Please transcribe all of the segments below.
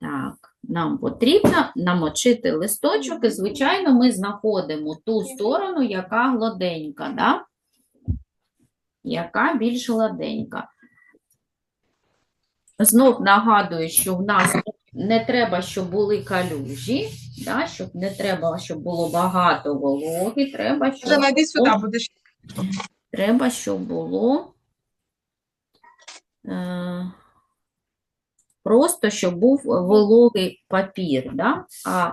Так, нам потрібно намочити листочок, і, звичайно, ми знаходимо ту сторону, яка гладенька, да? яка більш гладенька. Знов нагадую, що в нас не треба, щоб були калюжі, да? щоб не треба, щоб було багато вологи, треба, щоб, сюди, будеш. треба, щоб було е, просто, щоб був вологий папір, да? а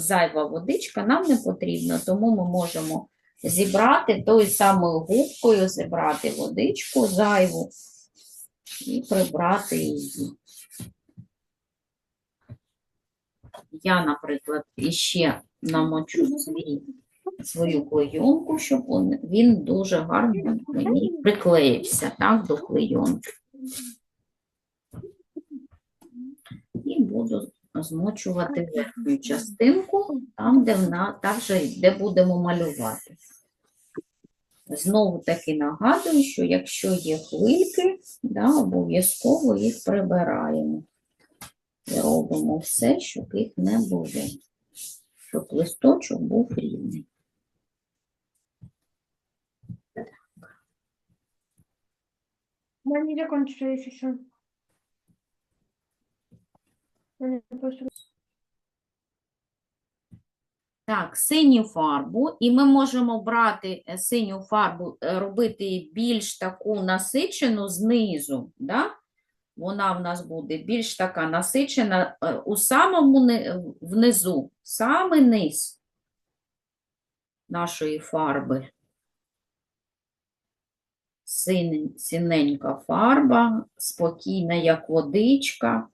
зайва водичка нам не потрібна, тому ми можемо зібрати тою самою губкою, зібрати водичку зайву і прибрати її. Я, наприклад, іще намочу свій, свою клейонку, щоб он- він дуже гарно мені приклеївся так, до клейонки. І буду змочувати верхню частинку, там, де, вона, же, де будемо малювати. Знову таки нагадую, що якщо є хвильки, да, обов'язково їх прибираємо. І робимо все, щоб їх не було, щоб листочок був рівний. Еще. У мене просто Так, синю фарбу, і ми можемо брати е, синю фарбу, е, робити більш таку насичену знизу, да? Вона в нас буде більш така насичена е, у самому внизу, саме низ нашої фарби. Синень- Синенька фарба, спокійна, як водичка.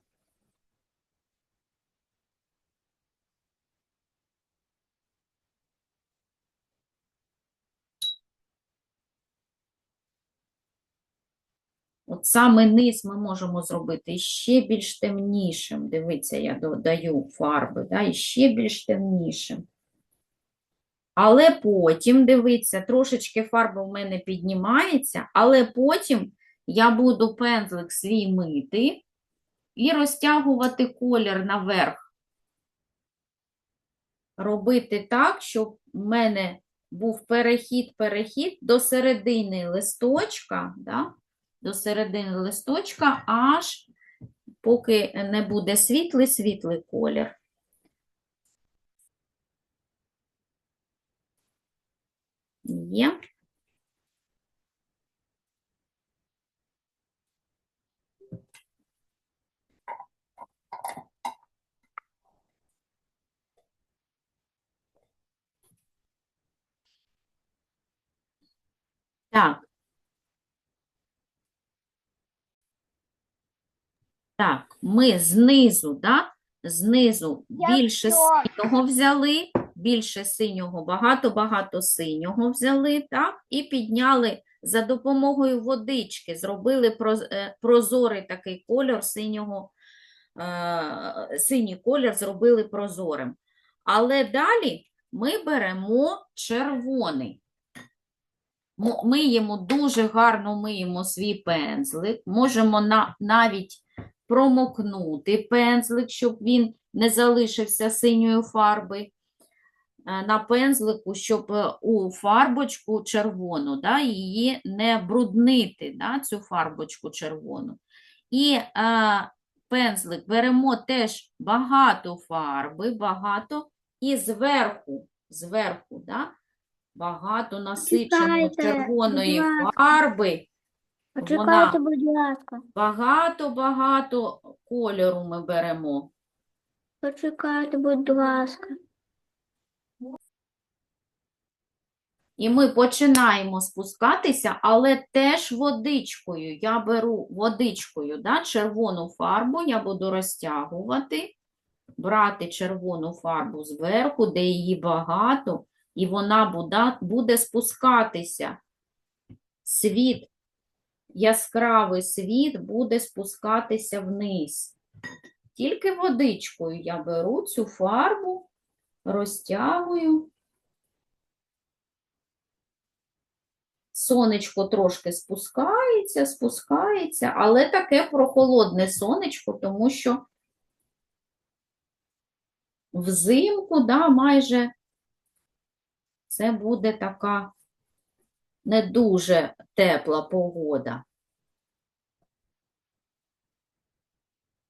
Саме низ ми можемо зробити ще більш темнішим. Дивіться, я додаю фарби, да, і ще більш темнішим. Але потім, дивіться, трошечки фарба в мене піднімається, але потім я буду пензлик свій мити і розтягувати колір наверх. Робити так, щоб в мене був перехід-перехід до середини листочка, да? До середини листочка, аж поки не буде світлий-світлий колір. Є. Так. Так, ми знизу, да? Знизу більше синього взяли, більше синього, багато-багато синього взяли, так? І підняли за допомогою водички, зробили е, прозорий такий кольор синього, е, синій колір зробили прозорим. Але далі ми беремо червоний. Мо- Миємо дуже гарно миємо свій пензлик, можемо на, навіть промокнути пензлик, щоб він не залишився синьої фарби е, на пензлику, щоб е, у фарбочку червону, да, її не бруднити, да, цю фарбочку червону. І е, пензлик беремо теж багато фарби, багато, і зверху, зверху, да, багато насиченої червоної фарби. Почекайте, будь ласка. Багато-багато кольору ми беремо. Почекайте, будь ласка. І ми починаємо спускатися, але теж водичкою. Я беру водичкою, да, червону фарбу я буду розтягувати, брати червону фарбу зверху, де її багато, і вона буде, буде спускатися. Світ, яскравий світ буде спускатися вниз. Тільки водичкою я беру цю фарбу, розтягую. Сонечко трошки спускається, спускається, але таке прохолодне сонечко, тому що взимку, да, майже це буде така не дуже тепла погода.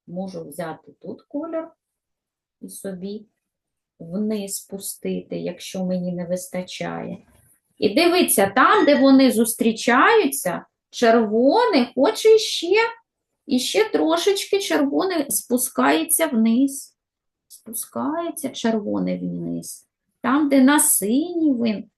Можу взяти тут кольор і собі вниз спустити, якщо мені не вистачає. І дивіться, там, де вони зустрічаються, червоний хоче іще, іще трошечки червоний спускається вниз. Спускається червоний вниз. Там, де на синій він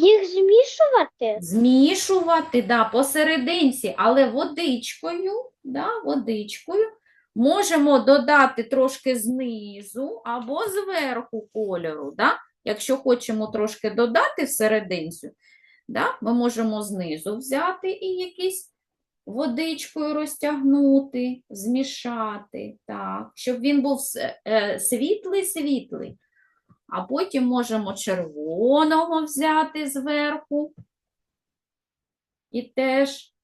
Їх змішувати? Змішувати, да, посерединці, але водичкою, да, водичкою. Можемо додати трошки знизу або зверху кольору. Да? Якщо хочемо трошки додати всерединцю, да, ми можемо знизу взяти і якийсь водичкою розтягнути, змішати, так, щоб він був е, світлий-світлий. А потім можемо червоного взяти зверху і теж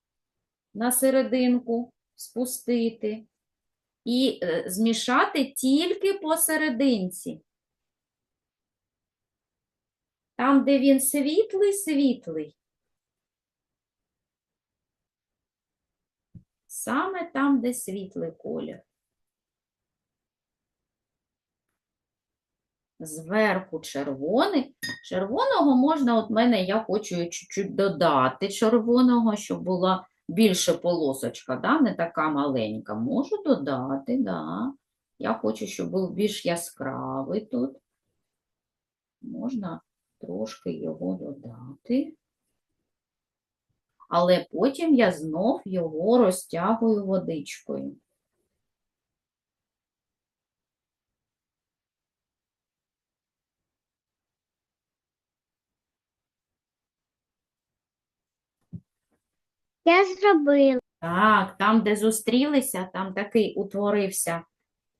на серединку спустити. І е, змішати тільки посерединці. Там, де він світлий-світлий. Саме там, де світлий колір. Зверху червоний. Червоного можна, от мене, я хочу чуть-чуть додати червоного, щоб була більше полосочка, да? не така маленька. Можу додати, да. Я хочу, щоб був більш яскравий тут. Можна трошки його додати. Але потім я знов його розтягую водичкою. Я зробила. Так, там, де зустрілися, там такий утворився.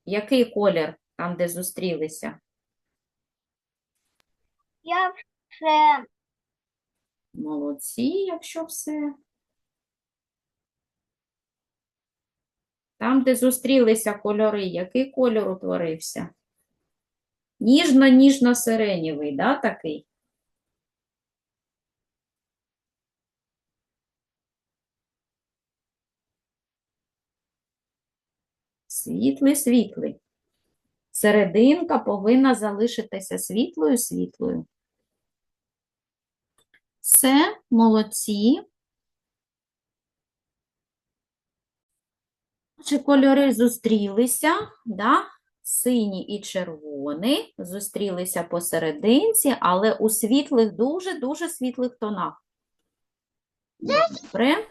Який колір там, де зустрілися? Я вже Молодці, якщо все. Там, де зустрілися кольори, який кольор утворився? Ніжно-ніжно-сиренєвий, да, такий? Світлий-світлий. Серединка повинна залишитися світлою-світлою. Все, молодці. Чи кольори зустрілися, да? Синій і червоний зустрілися посерединці, але у світлих, дуже-дуже світлих тонах. Добре.